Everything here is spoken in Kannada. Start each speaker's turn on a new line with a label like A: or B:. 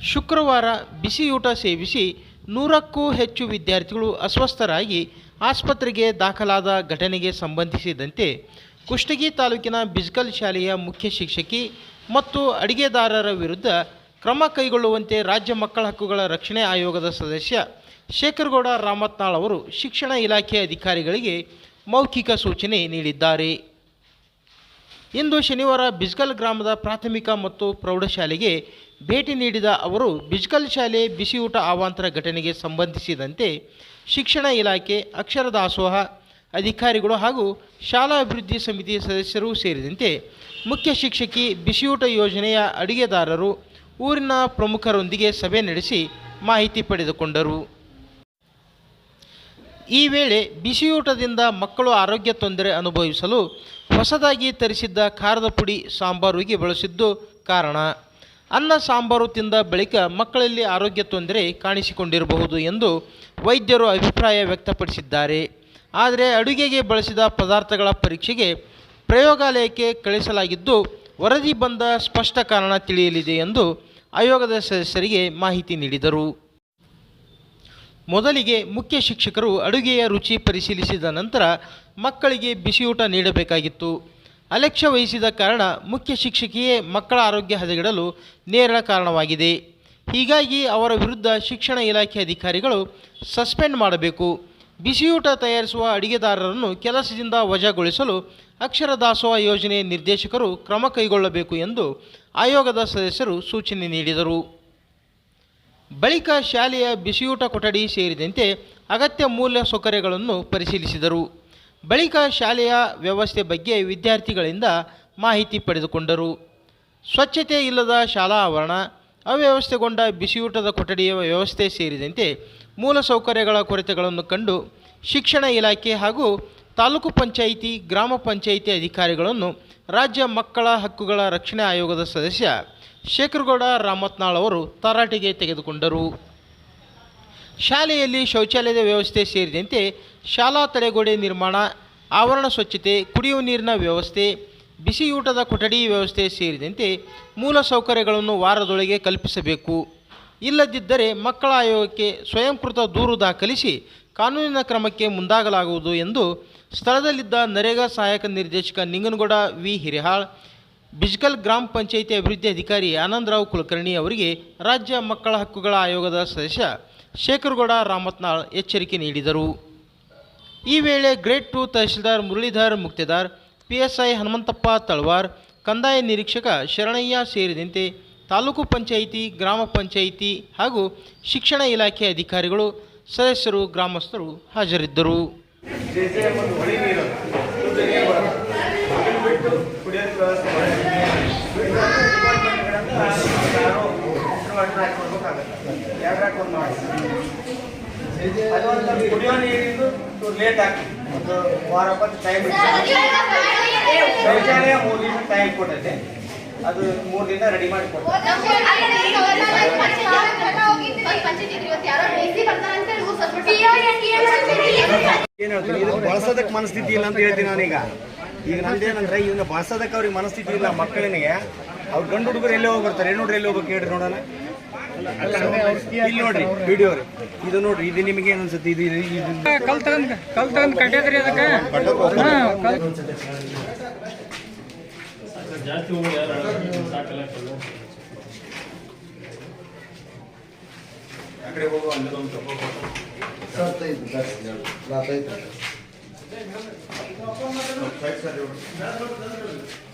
A: ಶುಕ್ರವಾರ ಬಿಸಿಯೂಟ ಸೇವಿಸಿ ನೂರಕ್ಕೂ ಹೆಚ್ಚು ವಿದ್ಯಾರ್ಥಿಗಳು ಅಸ್ವಸ್ಥರಾಗಿ ಆಸ್ಪತ್ರೆಗೆ ದಾಖಲಾದ ಘಟನೆಗೆ ಸಂಬಂಧಿಸಿದಂತೆ ಕುಷ್ಟಗಿ ತಾಲೂಕಿನ ಬಿಜ್ಕಲ್ ಶಾಲೆಯ ಮುಖ್ಯ ಶಿಕ್ಷಕಿ ಮತ್ತು ಅಡಿಗೆದಾರರ ವಿರುದ್ಧ ಕ್ರಮ ಕೈಗೊಳ್ಳುವಂತೆ ರಾಜ್ಯ ಮಕ್ಕಳ ಹಕ್ಕುಗಳ ರಕ್ಷಣೆ ಆಯೋಗದ ಸದಸ್ಯ ಶೇಖರಗೌಡ ರಾಮತ್ನಾಳ್ ಅವರು ಶಿಕ್ಷಣ ಇಲಾಖೆ ಅಧಿಕಾರಿಗಳಿಗೆ ಮೌಖಿಕ ಸೂಚನೆ ನೀಡಿದ್ದಾರೆ. ಇಂದು ಶನಿವಾರ ಬಿಜ್ಕಲ್ ಗ್ರಾಮದ ಪ್ರಾಥಮಿಕ ಮತ್ತು ಪ್ರೌಢಶಾಲೆಗೆ ಭೇಟಿ ನೀಡಿದ ಅವರು ಬಿಜ್ಕಲ್ ಶಾಲೆ ಬಿಸಿಯೂಟ ಅವಾಂತರ ಘಟನೆಗೆ ಸಂಬಂಧಿಸಿದಂತೆ ಶಿಕ್ಷಣ ಇಲಾಖೆ ಅಕ್ಷರ ದಾಸೋಹ ಅಧಿಕಾರಿಗಳು ಹಾಗೂ ಶಾಲಾ ಅಭಿವೃದ್ಧಿ ಸಮಿತಿ ಸದಸ್ಯರು ಸೇರಿದಂತೆ ಮುಖ್ಯ ಶಿಕ್ಷಕಿ ಬಿಸಿಯೂಟ ಯೋಜನೆಯ ಅಡಿಗೆದಾರರು ಊರಿನ ಪ್ರಮುಖರೊಂದಿಗೆ ಸಭೆ ನಡೆಸಿ ಮಾಹಿತಿ ಪಡೆದುಕೊಂಡರು. ಈ ವೇಳೆ ಬಿಸಿಯೂಟದಿಂದ ಮಕ್ಕಳು ಆರೋಗ್ಯ ತೊಂದರೆ ಅನುಭವಿಸಲು ಹೊಸದಾಗಿ ತರಿಸಿದ್ದ ಖಾರದ ಪುಡಿ ಸಾಂಬಾರಿಗೆ ಬಳಸಿದ್ದು ಕಾರಣ. ಅನ್ನ ಸಾಂಬಾರು ತಿಂದ ಬಳಿಕ ಮಕ್ಕಳಲ್ಲಿ ಆರೋಗ್ಯ ತೊಂದರೆ ಕಾಣಿಸಿಕೊಂಡಿರಬಹುದು ಎಂದು ವೈದ್ಯರು ಅಭಿಪ್ರಾಯ ವ್ಯಕ್ತಪಡಿಸಿದ್ದಾರೆ. ಆದರೆ ಅಡುಗೆಗೆ ಬಳಸಿದ ಪದಾರ್ಥಗಳ ಪರೀಕ್ಷೆಗೆ ಪ್ರಯೋಗಾಲಯಕ್ಕೆ ಕಳಿಸಲಾಗಿದ್ದು ವರದಿ ಬಂದ ಸ್ಪಷ್ಟ ಕಾರಣ ತಿಳಿಯಲಿದೆ ಎಂದು ಆಯೋಗದ ಸದಸ್ಯರಿಗೆ ಮಾಹಿತಿ ನೀಡಿದರು. ಮೊದಲಿಗೆ ಮುಖ್ಯ ಶಿಕ್ಷಕರು ಅಡುಗೆಯ ರುಚಿ ಪರಿಶೀಲಿಸಿದ ನಂತರ ಮಕ್ಕಳಿಗೆ ಬಿಸಿಯೂಟ ನೀಡಬೇಕಾಗಿತ್ತು. ಅಲಕ್ಷ್ಯ ವಹಿಸಿದ ಕಾರಣ ಮುಖ್ಯ ಶಿಕ್ಷಕಿಯೇ ಮಕ್ಕಳ ಆರೋಗ್ಯ ಹದಗೆಡಲು ನೇರ ಕಾರಣವಾಗಿದೆ. ಹೀಗಾಗಿ ಅವರ ವಿರುದ್ಧ ಶಿಕ್ಷಣ ಇಲಾಖೆ ಅಧಿಕಾರಿಗಳು ಸಸ್ಪೆಂಡ್ ಮಾಡಬೇಕು. ಬಿಸಿಯೂಟ ತಯಾರಿಸುವ ಅಡಿಗೆದಾರರನ್ನು ಕೆಲಸದಿಂದ ವಜಾಗೊಳಿಸಲು ಅಕ್ಷರ ದಾಸೋಹ ಯೋಜನೆ ನಿರ್ದೇಶಕರು ಕ್ರಮ ಕೈಗೊಳ್ಳಬೇಕು ಎಂದು ಆಯೋಗದ ಸದಸ್ಯರು ಸೂಚನೆ ನೀಡಿದರು. ಬಳಿಕ ಶಾಲೆಯ ಬಿಸಿಯೂಟ ಕೊಠಡಿ ಸೇರಿದಂತೆ ಅಗತ್ಯ ಮೂಲ ಸೌಕರ್ಯಗಳನ್ನು ಪರಿಶೀಲಿಸಿದರು. ಬಳಿಕ ಶಾಲೆಯ ವ್ಯವಸ್ಥೆ ಬಗ್ಗೆ ವಿದ್ಯಾರ್ಥಿಗಳಿಂದ ಮಾಹಿತಿ ಪಡೆದುಕೊಂಡರು. ಸ್ವಚ್ಛತೆ ಇಲ್ಲದ ಶಾಲಾ ಆವರಣ, ಅವ್ಯವಸ್ಥೆಗೊಂಡ ಬಿಸಿಯೂಟದ ಕೊಠಡಿಯ ವ್ಯವಸ್ಥೆ ಸೇರಿದಂತೆ ಮೂಲಸೌಕರ್ಯಗಳ ಕೊರತೆಗಳನ್ನು ಕಂಡು ಶಿಕ್ಷಣ ಇಲಾಖೆ ಹಾಗೂ ತಾಲೂಕು ಪಂಚಾಯಿತಿ, ಗ್ರಾಮ ಪಂಚಾಯಿತಿ ಅಧಿಕಾರಿಗಳನ್ನು ರಾಜ್ಯ ಮಕ್ಕಳ ಹಕ್ಕುಗಳ ರಕ್ಷಣೆ ಆಯೋಗದ ಸದಸ್ಯ ಶೇಖರಗೌಡ ರಾಮತ್ನಾಳ್ ಅವರು ತರಾಟೆಗೆ ತೆಗೆದುಕೊಂಡರು. ಶಾಲೆಯಲ್ಲಿ ಶೌಚಾಲಯದ ವ್ಯವಸ್ಥೆ ಸೇರಿದಂತೆ ಶಾಲಾ ತಡೆಗೋಡೆ ನಿರ್ಮಾಣ, ಆವರಣ ಸ್ವಚ್ಛತೆ ಕುಡಿಯುವ ನೀರಿನ ವ್ಯವಸ್ಥೆ, ಬಿಸಿಯೂಟದ ಕೊಠಡಿ ವ್ಯವಸ್ಥೆ ಸೇರಿದಂತೆ ಮೂಲ ಸೌಕರ್ಯಗಳನ್ನು ವಾರದೊಳಗೆ ಕಲ್ಪಿಸಬೇಕು. ಇಲ್ಲದಿದ್ದರೆ ಮಕ್ಕಳ ಆಯೋಗಕ್ಕೆ ಸ್ವಯಂಕೃತ ದೂರು ದಾಖಲಿಸಿ ಕಾನೂನಿನ ಕ್ರಮಕ್ಕೆ ಮುಂದಾಗಲಾಗುವುದು ಎಂದು ಸ್ಥಳದಲ್ಲಿದ್ದ ನರೇಗಾ ಸಹಾಯಕ ನಿರ್ದೇಶಕ ನಿಂಗನಗೌಡ ವಿ ಹಿರೇಹಾಳ್ ಬಿಜ್ಕಲ್ ಗ್ರಾಮ ಪಂಚಾಯಿತಿ ಅಭಿವೃದ್ಧಿ ಅಧಿಕಾರಿ ಆನಂದರಾವ್ ಕುಲಕರ್ಣಿ ಅವರಿಗೆ ರಾಜ್ಯ ಮಕ್ಕಳ ಹಕ್ಕುಗಳ ಆಯೋಗದ ಸದಸ್ಯ ಶೇಖರಗೌಡ ರಾಮತ್ನಾಳ್ ಎಚ್ಚರಿಕೆ ನೀಡಿದರು. ಈ ವೇಳೆ grade two tahsildar Muralidhar Muktedar, PSI Hanumanthappa Talawar, ಕಂದಾಯ ನಿರೀಕ್ಷಕ ಶರಣಯ್ಯ ಸೇರಿದಂತೆ ತಾಲೂಕು ಪಂಚಾಯಿತಿ, ಗ್ರಾಮ ಪಂಚಾಯಿತಿ ಹಾಗೂ ಶಿಕ್ಷಣ ಇಲಾಖೆ ಅಧಿಕಾರಿಗಳು, ಸದಸ್ಯರು, ಗ್ರಾಮಸ್ಥರು ಹಾಜರಿದ್ದರು.
B: ಬಿಟ್ಟು ಕುಡಿಯೋದಕ್ಕೆ ವ್ಯವಸ್ಥೆ ಮಾಡಿ ಇದೊಂದು ಡಿಪಾರ್ಟ್ಮೆಂಟ್ಗಳಂತ ಯಾರೋ ಹೆಸರುಗಳನ್ನ ಹಾಕೊಡ್ಬೇಕಾಗತ್ತೆ ಎರಡು ಹಾಕೊಂಡು ಮಾಡಿ ಕುಡಿಯೋ ನೀರಿಂದು ಲೇಟ್ ಹಾಕಿ ಒಂದು ವಾರ ಬಂದು ಟೈಮ್ ಶೌಚಾಲಯ ಮೂರು ದಿನ ಟೈಮ್ ಕೊಟ್ಟೈತೆ ಅದು ಮೂರು ದಿನ ರೆಡಿ ಮಾಡಿ ಕೊಡ್ತಾರೆ
C: ಬಳಸೋದಕ್ಕೆ ಮನಸ್ಥಿತಿ ಇಲ್ಲ ಅಂತ ಹೇಳ್ತೀನಿ ನಾನೀಗ. ಈಗ ನಂದೇನಂದ್ರೆ ಇವನ್ನ ಬಸದಕ್ಕೆ ಅವ್ರಿಗೆ ಮನಸ್ಥಿತಿ ಇಲ್ಲ ಮಕ್ಕಳಿಗೆ. ಅವ್ರು ಗಂಡು ಹುಡುಗರು ಎಲ್ಲೇ ಹೋಗ್ಬರ್ತಾರೆ ಹೆಣ್ಣು ಹುಡುಗರು ಎಲ್ಲಿ ಹೋಗ್ಬೇಕು ಹೇಳ್ರಿ ನೋಡೋಣ. ಇಲ್ಲಿ ನೋಡ್ರಿ ವಿಡಿಯೋ ರೀ ಇದು ನೋಡ್ರಿ ಇದು ನಿಮಗೆ ಏನ್ ಅನ್ಸುತ್ತೆ? ಇದು
D: ಕಲ್ ತಗೊಂಡ್ ಕಲ್ ತಗೊಂಡ್ ಕಟ್ಟಿದ್ರಿ ಅದಕ್ಕೆ?
B: ಆ ಕಡೆ ಹೋಗುವ ಅಲ್ಲೊಂದು साइड साइड